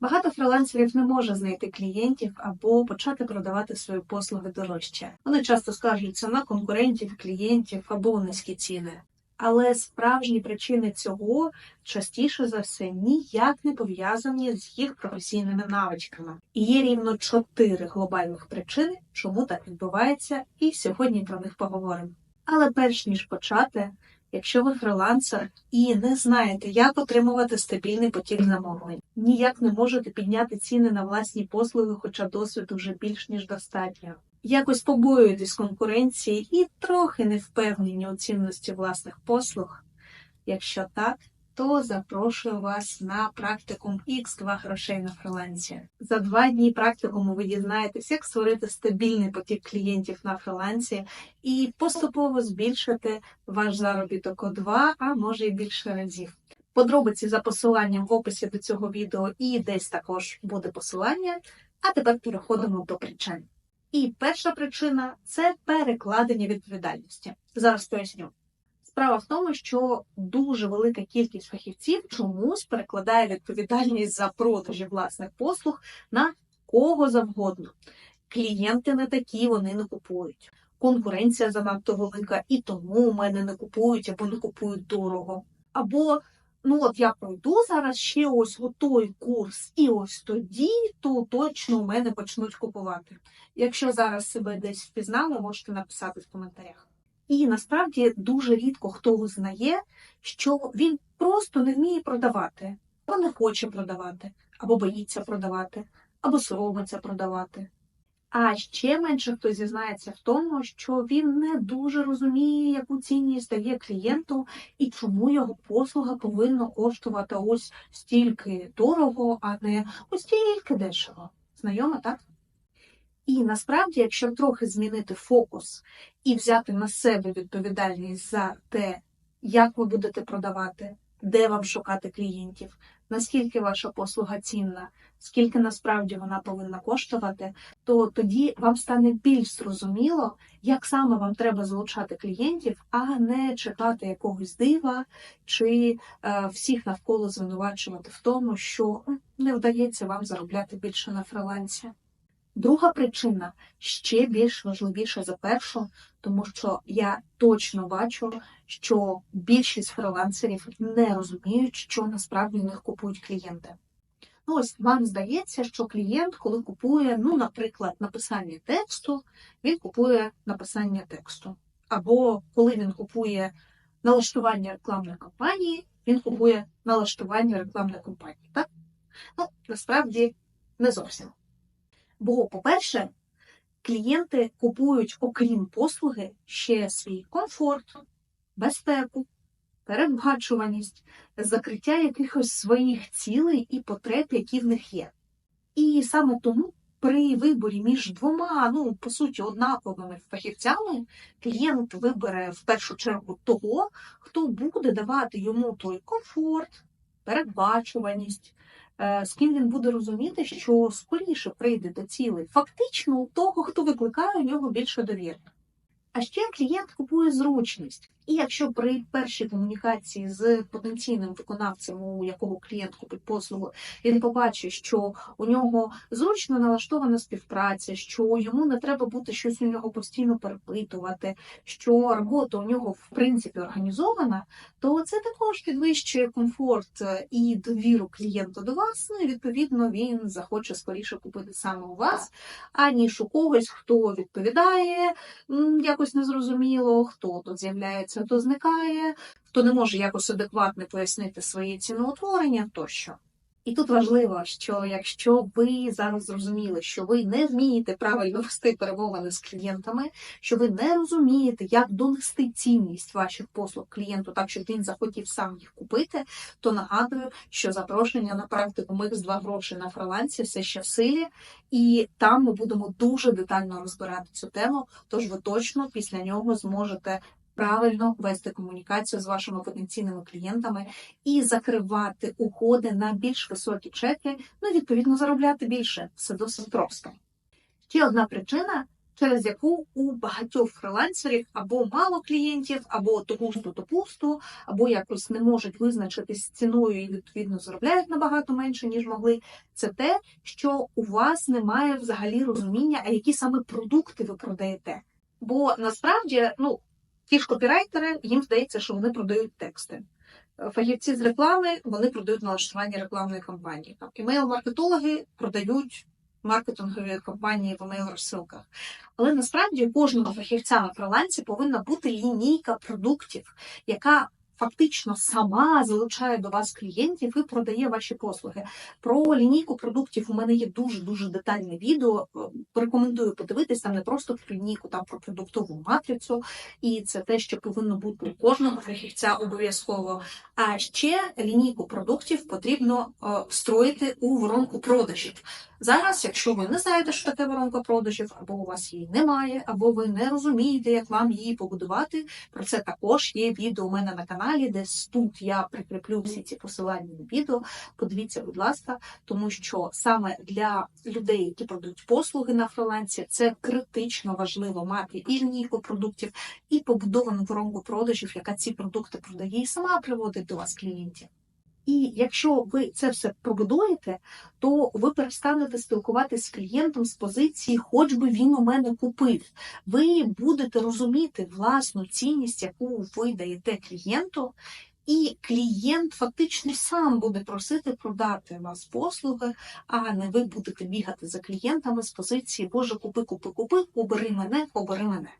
Багато фрилансерів не може знайти клієнтів або почати продавати свої послуги дорожче. Вони часто скаржуються на конкурентів, клієнтів або низькі ціни. Але справжні причини цього частіше за все ніяк не пов'язані з їх професійними навичками. І є рівно чотири глобальних причини, чому так відбувається, і сьогодні про них поговоримо. Але перш ніж почати, якщо ви фрилансер і не знаєте, як отримувати стабільний потік замовлень, ніяк не можете підняти ціни на власні послуги, хоча досвіду вже більш ніж достатньо. Якось побоюєтесь конкуренції і трохи не впевнені у цінності власних послуг. Якщо так, то запрошую вас на практикум X2 грошей на фрилансі. За два дні практикуму ви дізнаєтесь, як створити стабільний потік клієнтів на фрилансі і поступово збільшити ваш заробіток у два, а може і більше разів. Подробиці за посиланням в описі до цього відео і десь також буде посилання. А тепер переходимо до причин. І перша причина це перекладення відповідальності. Зараз поясню. Справа в тому, що дуже велика кількість фахівців чомусь перекладає відповідальність за продажі власних послуг на кого завгодно. Клієнти не такі, вони не купують. Конкуренція занадто велика, і тому у мене не купують або не купують дорого. Або ну от я пройду зараз ще ось той курс, і ось тоді, то точно у мене почнуть купувати. Якщо зараз себе десь впізнали, можете написати в коментарях. І насправді дуже рідко хто визнає, що він просто не вміє продавати, або не хоче продавати, або боїться продавати, або соромиться продавати. А ще менше хто зізнається в тому, що він не дуже розуміє, яку цінність дає клієнту і чому його послуга повинна коштувати ось стільки дорого, а не ось стільки дешево. Знайомо, так? І насправді, якщо трохи змінити фокус і взяти на себе відповідальність за те, як ви будете продавати, де вам шукати клієнтів, наскільки ваша послуга цінна, скільки насправді вона повинна коштувати, то тоді вам стане більш зрозуміло, як саме вам треба залучати клієнтів, а не чекати якогось дива чи е, всіх навколо звинувачувати в тому, що не вдається вам заробляти більше на фрилансі. Друга причина ще більш важливіша за першу, тому що я точно бачу, що більшість фрилансерів не розуміють, що насправді у них купують клієнти. Ну, ось вам здається, що клієнт, коли купує, ну, наприклад, написання тексту, він купує написання тексту. Або коли він купує налаштування рекламної кампанії, він купує налаштування рекламної кампанії. Так? Ну, насправді не зовсім. Бо, по-перше, клієнти купують, окрім послуги, ще свій комфорт, безпеку, передбачуваність, закриття якихось своїх цілей і потреб, які в них є. І саме тому при виборі між двома, ну, по суті, однаковими фахівцями, клієнт вибере в першу чергу того, хто буде давати йому той комфорт, передбачуваність, з ким він буде розуміти, що скоріше прийде до цілей. Фактично у того, хто викликає у нього більше довіри. А ще клієнт купує зручність. І якщо при першій комунікації з потенційним виконавцем, у якого клієнт купить послугу, він побачить, що у нього зручно налаштована співпраця, що йому не треба бути щось у нього постійно перепитувати, що робота у нього в принципі організована, то це також підвищує комфорт і довіру клієнта до вас. Ну і відповідно він захоче скоріше купити саме у вас, аніж у когось, хто відповідає якось незрозуміло, хто тут з'являється, хто зникає, хто не може якось адекватно пояснити своє ціноутворення тощо. І тут важливо, що якщо ви зараз зрозуміли, що ви не вмієте правильно вести перемовини з клієнтами, що ви не розумієте, як донести цінність ваших послуг клієнту, так щоб він захотів сам їх купити, то нагадую, що запрошення на практику мix 2 гроші на фрилансі все ще в силі, і там ми будемо дуже детально розбирати цю тему. Тож ви точно після нього зможете. Правильно вести комунікацію з вашими потенційними клієнтами і закривати угоди на більш високі чеки, ну і відповідно заробляти більше. Все досить просто. Ще одна причина, через яку у багатьох фрилансерів або мало клієнтів, або то густо, то пусто, або якось не можуть визначитись ціною і відповідно заробляють набагато менше, ніж могли. Це те, що у вас немає взагалі розуміння, а які саме продукти ви продаєте. Бо насправді, ну, ті ж копірайтери, їм здається, що вони продають тексти. Фахівці з реклами вони продають налаштування рекламної кампанії. Імейл-маркетологи продають маркетингові кампанії в емейл розсилках. Але насправді у кожного фахівця на фрилансі повинна бути лінійка продуктів, яка фактично сама залучає до вас клієнтів і продає ваші послуги. Про лінійку продуктів у мене є дуже дуже детальне відео. Рекомендую подивитись там не просто про лінійку, там про продуктову матрицю, і це те, що повинно бути у кожного фахівця обов'язково. А ще лінійку продуктів потрібно е, встроїти у воронку продажів. Зараз, якщо ви не знаєте, що таке воронка продажів, або у вас її немає, або ви не розумієте, як вам її побудувати. Про це також є відео у мене на каналі, де тут я прикріплю всі ці посилання на відео. Подивіться, будь ласка, тому що саме для людей, які продають послуги на фрилансі, це критично важливо мати і лінійку продуктів, і побудовану воронку продажів, яка ці продукти продає, і сама приводить до вас клієнтів. І якщо ви це все побудуєте, то ви перестанете спілкуватися з клієнтом з позиції, хоч би він у мене купив. Ви будете розуміти власну цінність, яку ви даєте клієнту, і клієнт фактично сам буде просити продати вас послуги, а не ви будете бігати за клієнтами з позиції Боже, купи, купи, купи, обери мене, обери мене.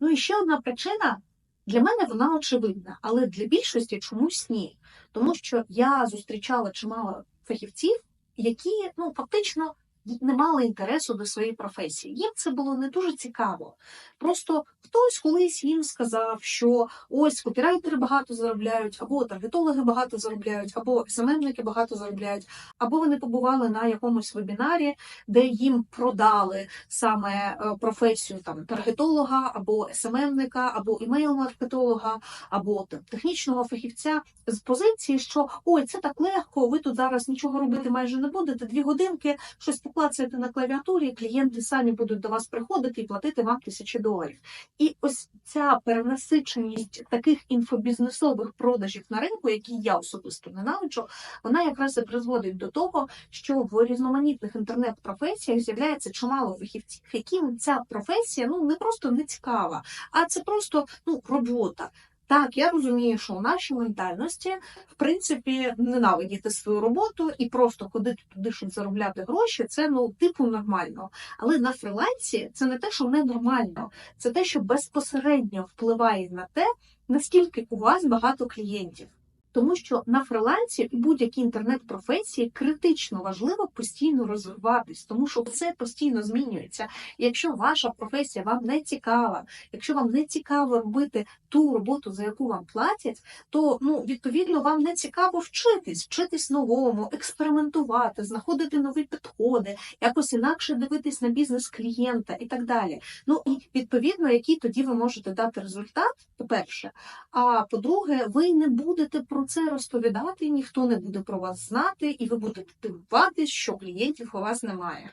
Ну і ще одна причина. Для мене вона очевидна, але для більшості чомусь ні. Тому що я зустрічала чимало фахівців, які ну фактично не мали інтересу до своєї професії. Їм це було не дуже цікаво. Просто хтось колись їм сказав, що ось копірайтери багато заробляють, або таргетологи багато заробляють, або СММники багато заробляють, або вони побували на якомусь вебінарі, де їм продали саме е, професію там таргетолога, або СММника, або імейл-маркетолога, або там, технічного фахівця з позиції, що ой, це так легко, ви тут зараз нічого робити майже не будете. Дві годинки щось поклацаєте на клавіатурі, клієнти самі будуть до вас приходити і платити вам тисячі доларів. І ось ця перенасиченість таких інфобізнесових продажів на ринку, які я особисто ненавиджу, вона якраз і призводить до того, що в різноманітних інтернет-професіях з'являється чимало фахівців, яким ця професія ну не просто не цікава, а це просто ну робота. Так, я розумію, що у нашій ментальності, в принципі, ненавидіти свою роботу і просто ходити туди, щоб заробляти гроші, це ну типу нормально. Але на фрилансі це не те, що не нормально, це те, що безпосередньо впливає на те, наскільки у вас багато клієнтів. Тому що на фрилансі будь-якій інтернет-професії критично важливо постійно розвиватись, тому що все постійно змінюється. Якщо ваша професія вам не цікава, якщо вам не цікаво робити ту роботу, за яку вам платять, то ну відповідно вам не цікаво вчитись, вчитись новому, експериментувати, знаходити нові підходи, якось інакше дивитись на бізнес клієнта і так далі. Ну і відповідно, який тоді ви можете дати результат, по-перше. А по-друге, ви не будете про це розповідати, ніхто не буде про вас знати, і ви будете дивуватись, що клієнтів у вас немає.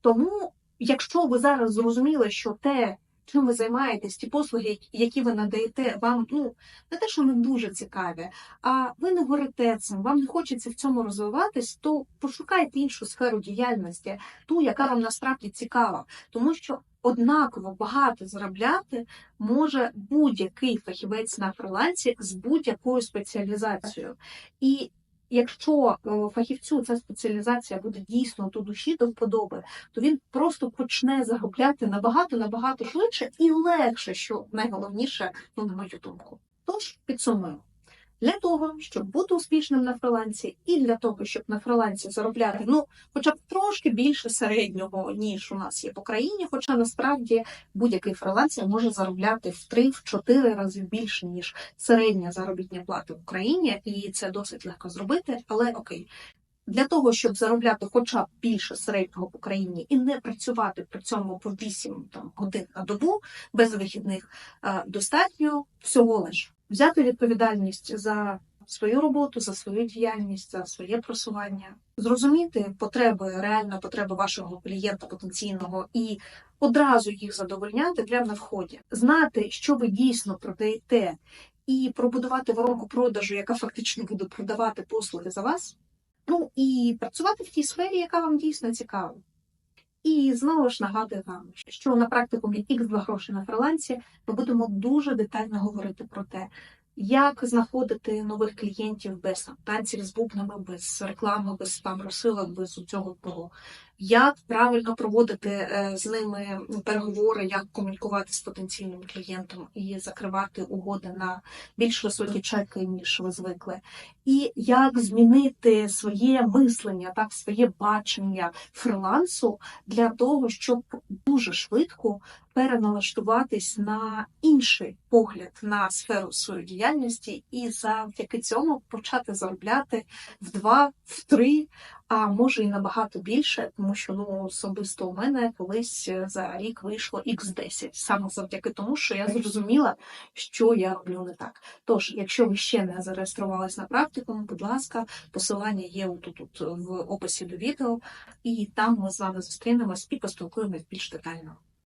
Тому, якщо ви зараз зрозуміли, що те, чим ви займаєтесь, ті послуги, які ви надаєте, вам ну не те, що не дуже цікаві, а ви не горите цим, вам не хочеться в цьому розвиватись, то пошукайте іншу сферу діяльності, ту, яка вам насправді цікава, тому що. Однаково багато заробляти може будь-який фахівець на фрилансі з будь-якою спеціалізацією. І якщо е, фахівцю ця спеціалізація буде дійсно до душі, до вподоби, то він просто почне заробляти набагато набагато швидше і легше, що найголовніше, ну на мою думку. Тож підсумуємо. Для того, щоб бути успішним на фрилансі, і для того, щоб на фрилансі заробляти ну, хоча б трошки більше середнього, ніж у нас є по країні, хоча насправді будь-який фрилансер може заробляти в 3-4 рази більше, ніж середня заробітня плата в Україні, і це досить легко зробити, але окей. Для того, щоб заробляти хоча б більше середнього по країні і не працювати при цьому по 8 там, годин на добу без вихідних, достатньо всього лиш взяти відповідальність за свою роботу, за свою діяльність, за своє просування, зрозуміти потреби, реально потреби вашого клієнта потенційного і одразу їх задовольняти прямо на вході, знати, що ви дійсно продаєте, і пробудувати воронку продажу, яка фактично буде продавати послуги за вас. Ну і працювати в тій сфері, яка вам дійсно цікава. І знову ж нагадую вам, що на практикумі X2 гроші на фрилансі ми будемо дуже детально говорити про те, як знаходити нових клієнтів без там, танців з бубнами, без реклами, без там розсилок, без цього того. Як правильно проводити е, з ними переговори, як комунікувати з потенційним клієнтом і закривати угоди на більш високі чеки, ніж ви звикли, і як змінити своє мислення, так своє бачення фрилансу для того, щоб дуже швидко переналаштуватись на інший погляд на сферу своєї діяльності, і завдяки цьому почати заробляти в два, в три, а може і набагато більше, тому що ну особисто у мене колись за рік вийшло x10, саме завдяки тому, що я зрозуміла, що я роблю не так. Тож, якщо ви ще не зареєструвались на практикум, будь ласка, посилання є отут в описі до відео, і там ми з вами зустрінемось і поспілкуємось більш детально.